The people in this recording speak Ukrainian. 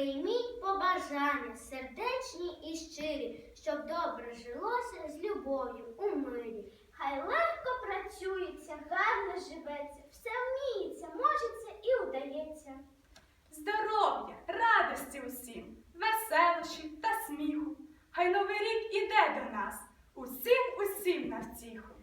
прийміть побажання сердечні і щирі, щоб добре жилося з любов'ю у мирі. Хай легко працюється, гарно живеться, все вміється, можеться і удається. Здоров'я, радості усім, веселощі та сміху. Хай новий рік іде до нас, усім, усім на втіху.